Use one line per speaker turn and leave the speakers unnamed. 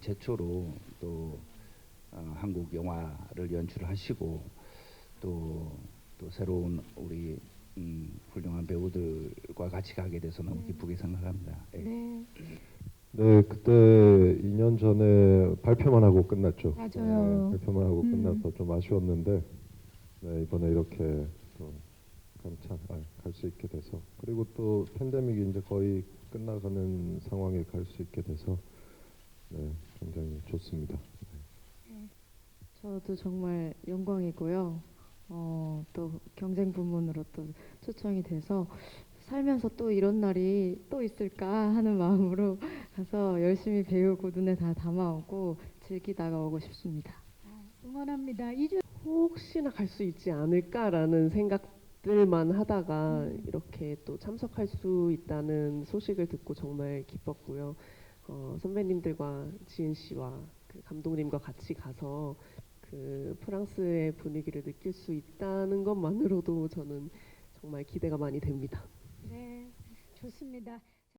최초로 또 어, 한국 영화를 연출하시고 또, 또 새로운 우리 음, 훌륭한 배우들과 같이 가게 돼서 너무 기쁘게 생각합니다. 예.
네,
네, 그때 2년 전에 발표만 하고 끝났죠.
맞아요.
네, 발표만 하고
음.
끝나서 좀 아쉬웠는데 네, 이번에 이렇게 또 감찬 아, 갈수 있게 돼서 그리고 또 팬데믹이 이제 거의 끝나가는 상황에 갈 수 있게 돼서 네, 굉장히 좋습니다.
저도 정말 영광이고요. 어, 또 경쟁 부문으로 또 초청이 돼서 살면서 또 이런 날이 또 있을까 하는 마음으로 가서 열심히 배우고 눈에 다 담아오고 즐기다가 오고 싶습니다.
응원합니다. 이주
혹시나 갈 수 있지 않을까라는 생각들만 하다가 이렇게 또 참석할 수 있다는 소식을 듣고 정말 기뻤고요. 어, 선배님들과 지은 씨와 그 감독님과 같이 가서 그 프랑스의 분위기를 느낄 수 있다는 것만으로도 저는 정말 기대가 많이 됩니다.
네, 좋습니다.